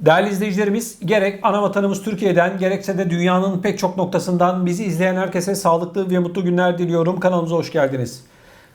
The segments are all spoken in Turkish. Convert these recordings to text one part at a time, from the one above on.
Değerli izleyicilerimiz gerek ana vatanımız Türkiye'den gerekse de dünyanın pek çok noktasından bizi izleyen herkese sağlıklı ve mutlu günler diliyorum. Kanalımıza hoş geldiniz.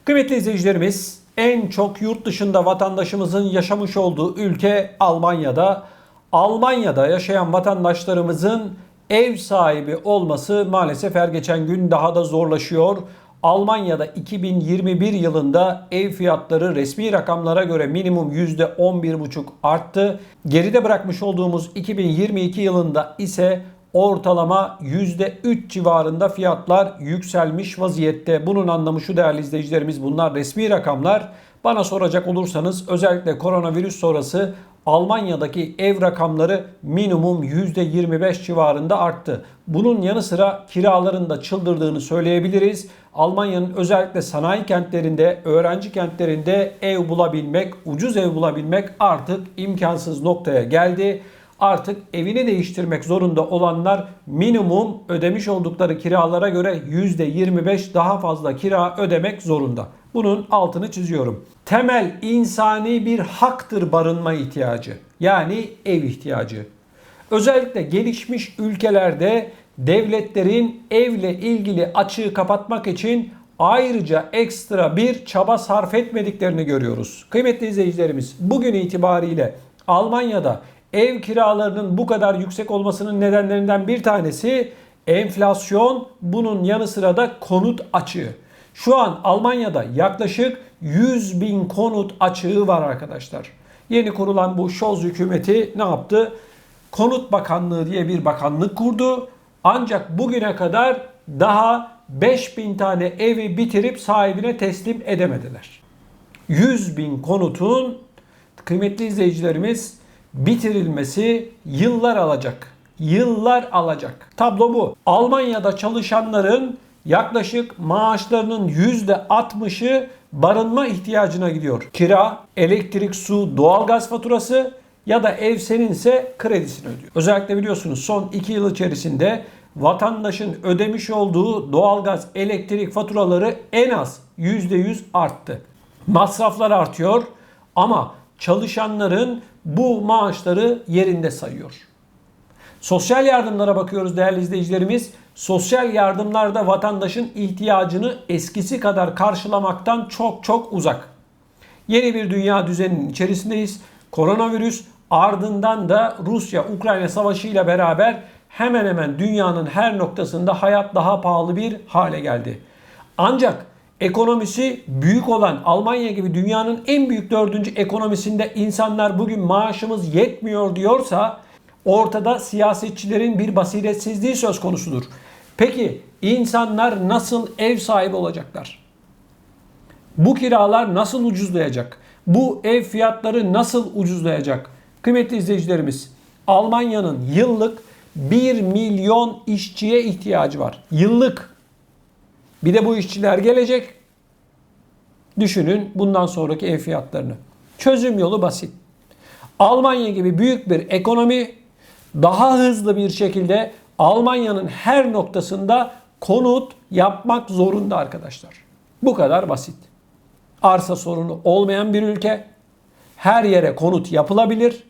Kıymetli izleyicilerimiz en çok yurt dışında vatandaşımızın yaşamış olduğu ülke Almanya'da. Almanya'da yaşayan vatandaşlarımızın ev sahibi olması maalesef her geçen gün daha da zorlaşıyor. Almanya'da 2021 yılında ev fiyatları resmi rakamlara göre minimum %11,5 arttı. Geride bırakmış olduğumuz 2022 yılında ise ortalama %3 civarında fiyatlar yükselmiş vaziyette. Bunun anlamı şu değerli izleyicilerimiz bunlar resmi rakamlar. Bana soracak olursanız özellikle koronavirüs sonrası Almanya'daki ev rakamları minimum %25 civarında arttı. Bunun yanı sıra kiraların da çıldırdığını söyleyebiliriz. Almanya'nın özellikle sanayi kentlerinde, öğrenci kentlerinde ev bulabilmek, ucuz ev bulabilmek artık imkansız noktaya geldi. Artık evini değiştirmek zorunda olanlar minimum ödemiş oldukları kiralara göre %25 daha fazla kira ödemek zorunda. Bunun altını çiziyorum. Temel insani bir haktır barınma ihtiyacı. Yani ev ihtiyacı. Özellikle gelişmiş ülkelerde devletlerin evle ilgili açığı kapatmak için ayrıca ekstra bir çaba sarf etmediklerini görüyoruz. Kıymetli izleyicilerimiz bugün itibariyle Almanya'da ev kiralarının bu kadar yüksek olmasının nedenlerinden bir tanesi enflasyon, bunun yanı sıra da konut açığı. Şu an Almanya'da yaklaşık 100 bin konut açığı var arkadaşlar. Yeni kurulan bu Scholz hükümeti ne yaptı? Konut Bakanlığı diye bir bakanlık kurdu. Ancak bugüne kadar daha 5000 tane evi bitirip sahibine teslim edemediler. 100 bin konutun kıymetli izleyicilerimiz bitirilmesi yıllar alacak. Yıllar alacak. Tablo bu. Almanya'da çalışanların yaklaşık maaşlarının %60'ı barınma ihtiyacına gidiyor. Kira, elektrik, su, doğalgaz faturası ya da ev seninse kredisini ödüyor. Özellikle biliyorsunuz son 2 yıl içerisinde vatandaşın ödemiş olduğu doğalgaz, elektrik faturaları en az %100 arttı. Masraflar artıyor ama çalışanların bu maaşları yerinde sayıyor. Sosyal yardımlara bakıyoruz değerli izleyicilerimiz. Sosyal yardımlarda vatandaşın ihtiyacını eskisi kadar karşılamaktan çok çok uzak. Yeni bir dünya düzeninin içerisindeyiz. Koronavirüs ardından da Rusya-Ukrayna savaşı ile beraber hemen hemen dünyanın her noktasında hayat daha pahalı bir hale geldi. Ancak ekonomisi büyük olan Almanya gibi dünyanın en büyük dördüncü ekonomisinde insanlar bugün maaşımız yetmiyor diyorsa ortada siyasetçilerin bir basiretsizliği söz konusudur. Peki insanlar nasıl ev sahibi olacaklar? Bu kiralar nasıl ucuzlayacak? Bu ev fiyatları nasıl ucuzlayacak? Kıymetli izleyicilerimiz, Almanya'nın yıllık 1 milyon işçiye ihtiyacı var. Yıllık. Bir de bu işçiler gelecek. Düşünün bundan sonraki ev fiyatlarını. Çözüm yolu basit. Almanya gibi büyük bir ekonomi daha hızlı bir şekilde Almanya'nın her noktasında konut yapmak zorunda arkadaşlar. Bu kadar basit. Arsa sorunu olmayan bir ülke. Her yere konut yapılabilir.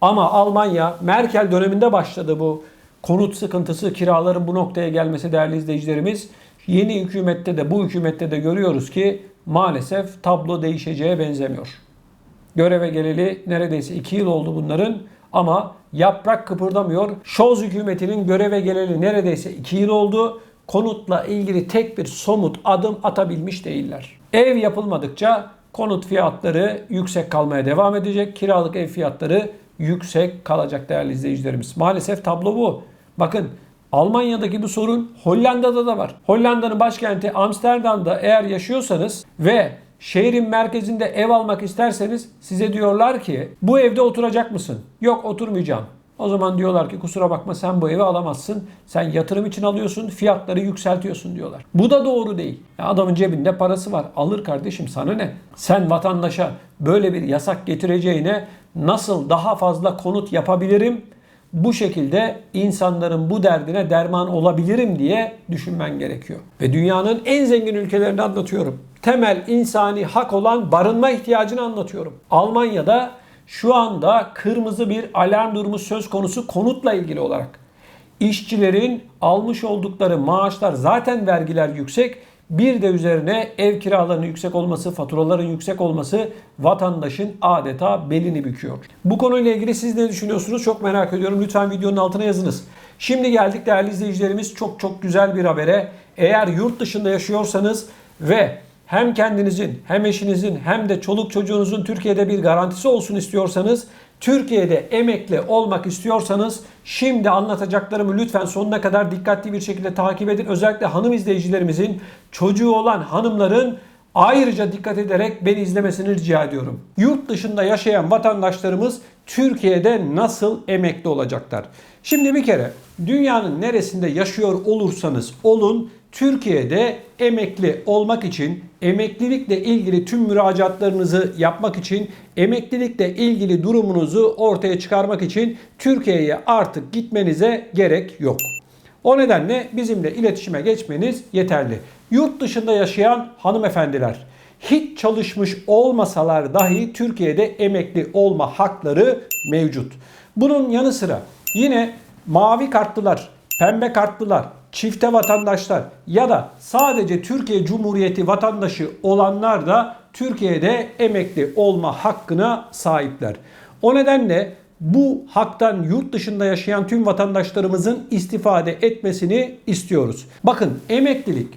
Ama Almanya Merkel döneminde başladı bu konut sıkıntısı, kiraların bu noktaya gelmesi değerli izleyicilerimiz. Yeni hükümette de bu hükümette de görüyoruz ki maalesef tablo değişeceğe benzemiyor. Göreve geleli neredeyse 2 yıl oldu bunların ama yaprak kıpırdamıyor. Scholz hükümetinin göreve geleli neredeyse 2 yıl oldu. Konutla ilgili tek bir somut adım atabilmiş değiller. Ev yapılmadıkça konut fiyatları yüksek kalmaya devam edecek. Kiralık ev fiyatları yüksek kalacak değerli izleyicilerimiz. Maalesef tablo bu. Bakın Almanya'daki bu sorun Hollanda'da da var. Hollanda'nın başkenti Amsterdam'da eğer yaşıyorsanız ve şehrin merkezinde ev almak isterseniz size diyorlar ki bu evde oturacak mısın? Yok oturmayacağım. O zaman diyorlar ki kusura bakma sen bu evi alamazsın. Sen yatırım için alıyorsun, fiyatları yükseltiyorsun diyorlar. Bu da doğru değil. Ya adamın cebinde parası var. Alır kardeşim sana ne? Sen vatandaşa böyle bir yasak getireceğine nasıl daha fazla konut yapabilirim? Bu şekilde insanların bu derdine derman olabilirim diye düşünmen gerekiyor. Ve dünyanın en zengin ülkelerini anlatıyorum. Temel insani hak olan barınma ihtiyacını anlatıyorum. Almanya'da Şu anda kırmızı bir alarm durumu söz konusu konutla ilgili olarak. İşçilerin almış oldukları maaşlar zaten vergiler yüksek. Bir de üzerine ev kiralarının yüksek olması, faturaların yüksek olması vatandaşın adeta belini büküyor. Bu konuyla ilgili siz ne düşünüyorsunuz? Çok merak ediyorum. Lütfen videonun altına yazınız. Şimdi geldik değerli izleyicilerimiz çok çok güzel bir habere. Eğer yurt dışında yaşıyorsanız ve hem kendinizin hem eşinizin hem de çoluk çocuğunuzun Türkiye'de bir garantisi olsun istiyorsanız Türkiye'de emekli olmak istiyorsanız şimdi anlatacaklarımı lütfen sonuna kadar dikkatli bir şekilde takip edin. Özellikle hanım izleyicilerimizin çocuğu olan hanımların ayrıca dikkat ederek beni izlemesini rica ediyorum. Yurt dışında yaşayan vatandaşlarımız Türkiye'de nasıl emekli olacaklar? Şimdi bir kere dünyanın neresinde yaşıyor olursanız olun Türkiye'de emekli olmak için, emeklilikle ilgili tüm müracaatlarınızı yapmak için, emeklilikle ilgili durumunuzu ortaya çıkarmak için Türkiye'ye artık gitmenize gerek yok. O nedenle bizimle iletişime geçmeniz yeterli. Yurt dışında yaşayan hanımefendiler hiç çalışmış olmasalar dahi Türkiye'de emekli olma hakları mevcut. Bunun yanı sıra yine mavi kartlılar, pembe kartlılar, çifte vatandaşlar ya da sadece Türkiye Cumhuriyeti vatandaşı olanlar da Türkiye'de emekli olma hakkına sahipler. O nedenle bu haktan yurt dışında yaşayan tüm vatandaşlarımızın istifade etmesini istiyoruz. Bakın emeklilik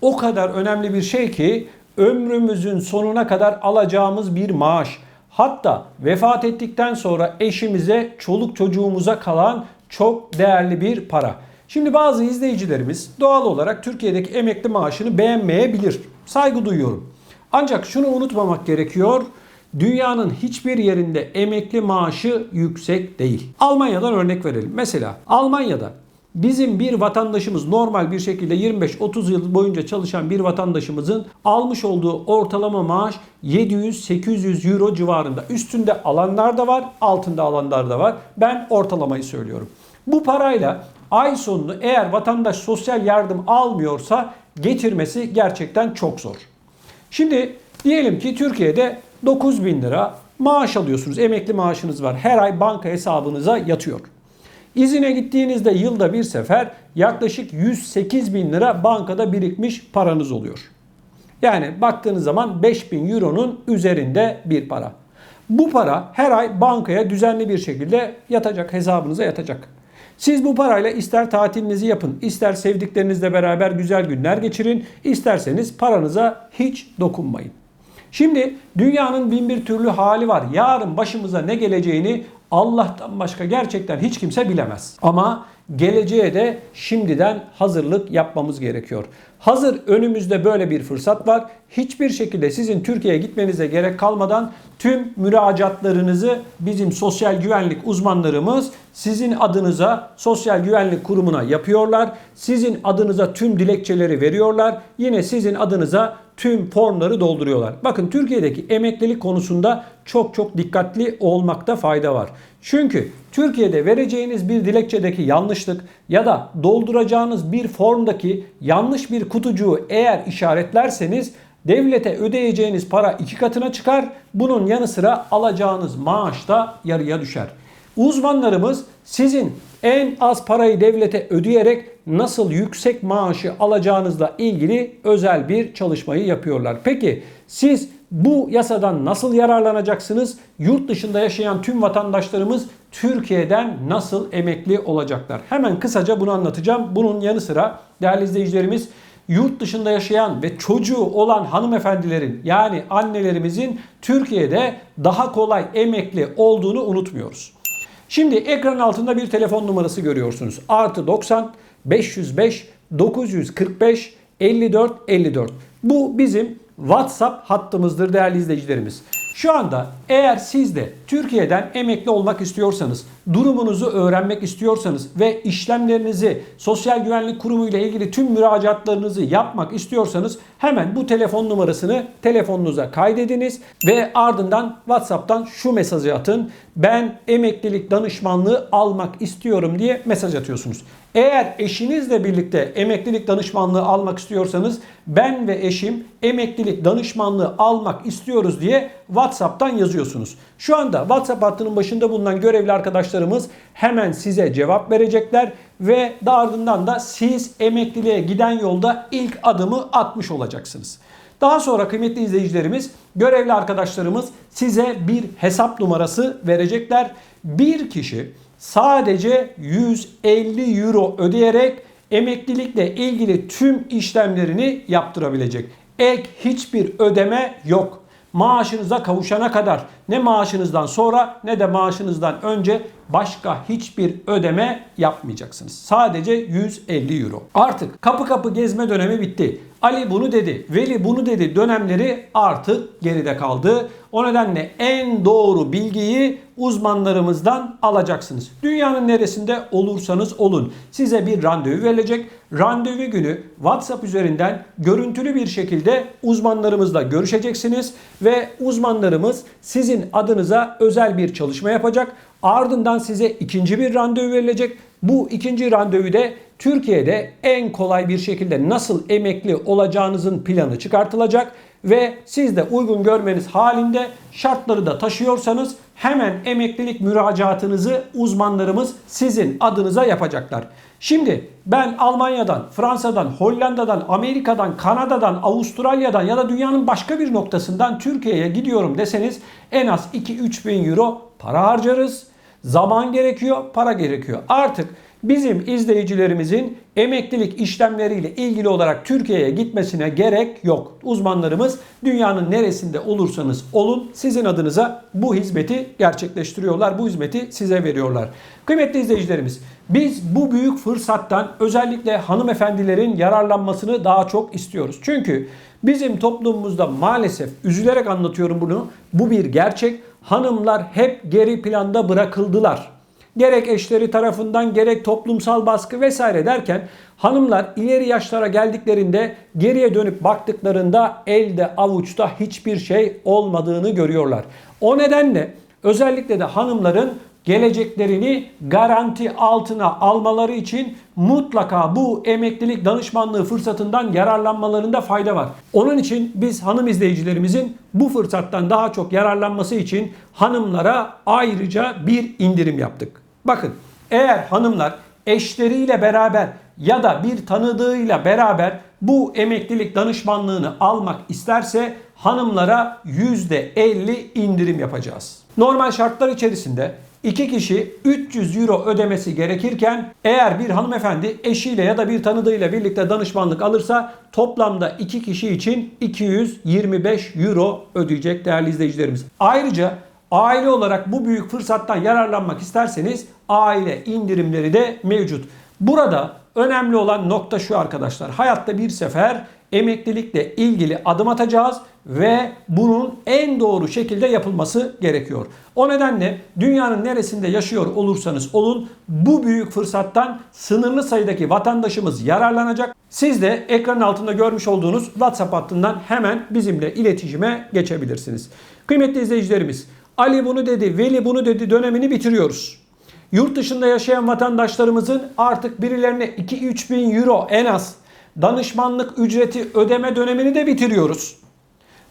o kadar önemli bir şey ki ömrümüzün sonuna kadar alacağımız bir maaş. Hatta vefat ettikten sonra eşimize, çoluk çocuğumuza kalan çok değerli bir para. Şimdi bazı izleyicilerimiz doğal olarak Türkiye'deki emekli maaşını beğenmeyebilir. Saygı duyuyorum. Ancak şunu unutmamak gerekiyor. Dünyanın hiçbir yerinde emekli maaşı yüksek değil. Almanya'dan örnek verelim. Mesela Almanya'da bizim bir vatandaşımız normal bir şekilde 25-30 yıl boyunca çalışan bir vatandaşımızın almış olduğu ortalama maaş 700-800 euro civarında. Üstünde alanlar da var, altında alanlar da var. Ben ortalamayı söylüyorum. Bu parayla ay sonunu eğer vatandaş sosyal yardım almıyorsa getirmesi gerçekten çok zor. Şimdi diyelim ki Türkiye'de 9 bin lira maaş alıyorsunuz. Emekli maaşınız var. Her ay banka hesabınıza yatıyor. İzine gittiğinizde yılda bir sefer yaklaşık 108 bin lira bankada birikmiş paranız oluyor. Yani baktığınız zaman 5000 euronun üzerinde bir para. Bu para her ay bankaya düzenli bir şekilde yatacak, hesabınıza yatacak. Siz bu parayla ister tatilinizi yapın, ister sevdiklerinizle beraber güzel günler geçirin, isterseniz paranıza hiç dokunmayın. Şimdi dünyanın bin bir türlü hali var. Yarın başımıza ne geleceğini Allah'tan başka gerçekten hiç kimse bilemez. Ama geleceğe de şimdiden hazırlık yapmamız gerekiyor. Hazır önümüzde böyle bir fırsat var. Hiçbir şekilde sizin Türkiye'ye gitmenize gerek kalmadan tüm müracaatlarınızı bizim sosyal güvenlik uzmanlarımız sizin adınıza sosyal güvenlik kurumuna yapıyorlar. Sizin adınıza tüm dilekçeleri veriyorlar. Yine sizin adınıza tüm formları dolduruyorlar. Bakın Türkiye'deki emeklilik konusunda çok çok dikkatli olmakta fayda var. Çünkü Türkiye'de vereceğiniz bir dilekçedeki yanlışlık ya da dolduracağınız bir formdaki yanlış bir kutucuğu eğer işaretlerseniz devlete ödeyeceğiniz para iki katına çıkar. Bunun yanı sıra alacağınız maaş da yarıya düşer. Uzmanlarımız sizin en az parayı devlete ödeyerek nasıl yüksek maaşı alacağınızla ilgili özel bir çalışmayı yapıyorlar. Peki siz bu yasadan nasıl yararlanacaksınız? Yurt dışında yaşayan tüm vatandaşlarımız Türkiye'den nasıl emekli olacaklar? Hemen kısaca bunu anlatacağım. Bunun yanı sıra değerli izleyicilerimiz yurt dışında yaşayan ve çocuğu olan hanımefendilerin yani annelerimizin Türkiye'de daha kolay emekli olduğunu unutmuyoruz. Şimdi ekran altında bir telefon numarası görüyorsunuz. Artı 90 505 945 54 54. Bu bizim WhatsApp hattımızdır değerli izleyicilerimiz. Şu anda eğer siz de Türkiye'den emekli olmak istiyorsanız, durumunuzu öğrenmek istiyorsanız ve işlemlerinizi Sosyal Güvenlik Kurumu ile ilgili tüm müracaatlarınızı yapmak istiyorsanız hemen bu telefon numarasını telefonunuza kaydediniz ve ardından WhatsApp'tan şu mesajı atın. Ben emeklilik danışmanlığı almak istiyorum diye mesaj atıyorsunuz. Eğer eşinizle birlikte emeklilik danışmanlığı almak istiyorsanız ben ve eşim emeklilik danışmanlığı almak istiyoruz diye WhatsApp'tan yazıyorsunuz. Şu anda WhatsApp hattının başında bulunan görevli arkadaşlarımız hemen size cevap verecekler ve daha ardından da siz emekliliğe giden yolda ilk adımı atmış olacaksınız. Daha sonra kıymetli izleyicilerimiz, görevli arkadaşlarımız size bir hesap numarası verecekler. Bir kişi sadece 150 euro ödeyerek emeklilikle ilgili tüm işlemlerini yaptırabilecek. Ek hiçbir ödeme yok. Maaşınıza kavuşana kadar ne maaşınızdan sonra ne de maaşınızdan önce başka hiçbir ödeme yapmayacaksınız. Sadece 150 euro. Artık kapı kapı gezme dönemi bitti. Ali bunu dedi, Veli bunu dedi dönemleri artık geride kaldı. O nedenle en doğru bilgiyi uzmanlarımızdan alacaksınız. Dünyanın neresinde olursanız olun size bir randevu verilecek. Randevu günü WhatsApp üzerinden görüntülü bir şekilde uzmanlarımızla görüşeceksiniz ve uzmanlarımız sizin adınıza özel bir çalışma yapacak. Ardından size ikinci bir randevu verilecek. Bu ikinci randevuda Türkiye'de en kolay bir şekilde nasıl emekli olacağınızın planı çıkartılacak ve siz de uygun görmeniz halinde şartları da taşıyorsanız hemen emeklilik müracaatınızı uzmanlarımız sizin adınıza yapacaklar. Şimdi ben Almanya'dan, Fransa'dan, Hollanda'dan, Amerika'dan, Kanada'dan, Avustralya'dan ya da dünyanın başka bir noktasından Türkiye'ye gidiyorum deseniz en az 2-3 bin euro para harcarız. Zaman gerekiyor, para gerekiyor. Artık bizim izleyicilerimizin emeklilik işlemleriyle ilgili olarak Türkiye'ye gitmesine gerek yok. Uzmanlarımız dünyanın neresinde olursanız olun sizin adınıza bu hizmeti gerçekleştiriyorlar. Bu hizmeti size veriyorlar. Kıymetli izleyicilerimiz biz bu büyük fırsattan özellikle hanımefendilerin yararlanmasını daha çok istiyoruz. Çünkü bizim toplumumuzda maalesef üzülerek anlatıyorum bunu. Bu bir gerçek. Hanımlar hep geri planda bırakıldılar gerek eşleri tarafından gerek toplumsal baskı vesaire derken hanımlar ileri yaşlara geldiklerinde geriye dönüp baktıklarında elde avuçta hiçbir şey olmadığını görüyorlar. O nedenle özellikle de hanımların geleceklerini garanti altına almaları için mutlaka bu emeklilik danışmanlığı fırsatından yararlanmalarında fayda var. Onun için biz hanım izleyicilerimizin bu fırsattan daha çok yararlanması için hanımlara ayrıca bir indirim yaptık. Bakın eğer hanımlar eşleriyle beraber ya da bir tanıdığıyla beraber bu emeklilik danışmanlığını almak isterse hanımlara %50 indirim yapacağız. Normal şartlar içerisinde iki kişi 300 euro ödemesi gerekirken eğer bir hanımefendi eşiyle ya da bir tanıdığıyla birlikte danışmanlık alırsa toplamda iki kişi için 225 euro ödeyecek değerli izleyicilerimiz. Ayrıca aile olarak bu büyük fırsattan yararlanmak isterseniz aile indirimleri de mevcut. Burada önemli olan nokta şu arkadaşlar. Hayatta bir sefer emeklilikle ilgili adım atacağız ve bunun en doğru şekilde yapılması gerekiyor. O nedenle dünyanın neresinde yaşıyor olursanız olun bu büyük fırsattan sınırlı sayıdaki vatandaşımız yararlanacak. Siz de ekranın altında görmüş olduğunuz WhatsApp hattından hemen bizimle iletişime geçebilirsiniz. Kıymetli izleyicilerimiz Ali bunu dedi, Veli bunu dedi dönemini bitiriyoruz. Yurt dışında yaşayan vatandaşlarımızın artık birilerine 2-3 bin euro en az danışmanlık ücreti ödeme dönemini de bitiriyoruz.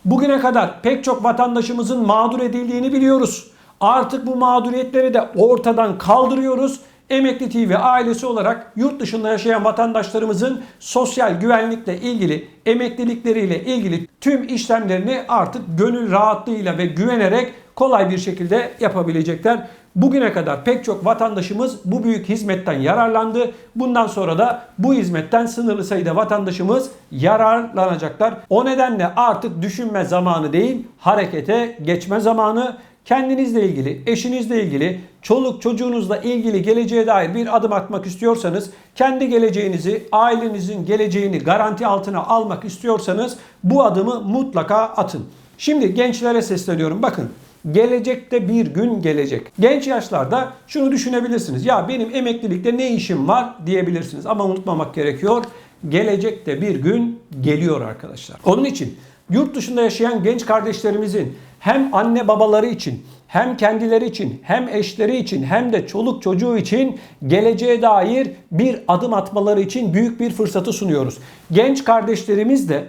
Bugüne kadar pek çok vatandaşımızın mağdur edildiğini biliyoruz. Artık bu mağduriyetleri de ortadan kaldırıyoruz. Emekli TV ailesi olarak yurt dışında yaşayan vatandaşlarımızın sosyal güvenlikle ilgili, emeklilikleriyle ilgili tüm işlemlerini artık gönül rahatlığıyla ve güvenerek kolay bir şekilde yapabilecekler. Bugüne kadar pek çok vatandaşımız bu büyük hizmetten yararlandı. Bundan sonra da bu hizmetten sınırlı sayıda vatandaşımız yararlanacaklar. O nedenle artık düşünme zamanı değil, harekete geçme zamanı. Kendinizle ilgili, eşinizle ilgili, çoluk çocuğunuzla ilgili geleceğe dair bir adım atmak istiyorsanız, kendi geleceğinizi, ailenizin geleceğini garanti altına almak istiyorsanız bu adımı mutlaka atın. Şimdi gençlere sesleniyorum. Bakın Gelecekte bir gün gelecek. Genç yaşlarda şunu düşünebilirsiniz. Ya benim emeklilikte ne işim var diyebilirsiniz. Ama unutmamak gerekiyor. Gelecekte bir gün geliyor arkadaşlar. Onun için yurt dışında yaşayan genç kardeşlerimizin hem anne babaları için hem kendileri için hem eşleri için hem de çoluk çocuğu için geleceğe dair bir adım atmaları için büyük bir fırsatı sunuyoruz. Genç kardeşlerimiz de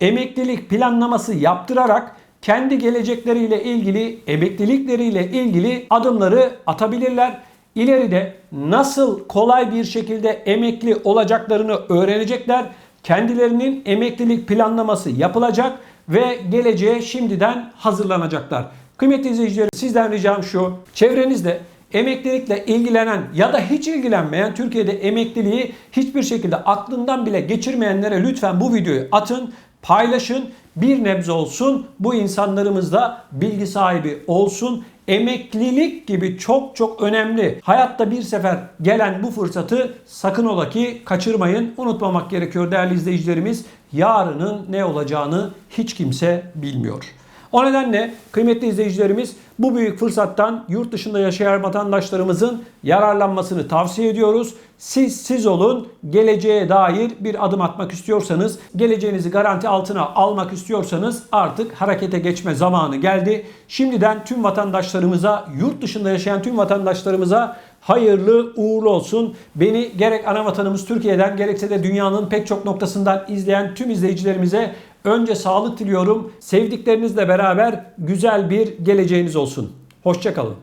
emeklilik planlaması yaptırarak kendi gelecekleriyle ilgili, emeklilikleriyle ilgili adımları atabilirler. İleride nasıl kolay bir şekilde emekli olacaklarını öğrenecekler. Kendilerinin emeklilik planlaması yapılacak ve geleceğe şimdiden hazırlanacaklar. Kıymetli izleyicilerim sizden ricam şu. Çevrenizde emeklilikle ilgilenen ya da hiç ilgilenmeyen Türkiye'de emekliliği hiçbir şekilde aklından bile geçirmeyenlere lütfen bu videoyu atın, paylaşın. Bir nebze olsun bu insanlarımız da bilgi sahibi olsun. Emeklilik gibi çok çok önemli. Hayatta bir sefer gelen bu fırsatı sakın ola ki kaçırmayın. Unutmamak gerekiyor değerli izleyicilerimiz. Yarının ne olacağını hiç kimse bilmiyor. O nedenle kıymetli izleyicilerimiz bu büyük fırsattan yurt dışında yaşayan vatandaşlarımızın yararlanmasını tavsiye ediyoruz. Siz siz olun. Geleceğe dair bir adım atmak istiyorsanız, geleceğinizi garanti altına almak istiyorsanız artık harekete geçme zamanı geldi. Şimdiden tüm vatandaşlarımıza, yurt dışında yaşayan tüm vatandaşlarımıza hayırlı uğurlu olsun. Beni gerek ana vatanımız Türkiye'den gerekse de dünyanın pek çok noktasından izleyen tüm izleyicilerimize Önce sağlık diliyorum. Sevdiklerinizle beraber güzel bir geleceğiniz olsun. Hoşçakalın.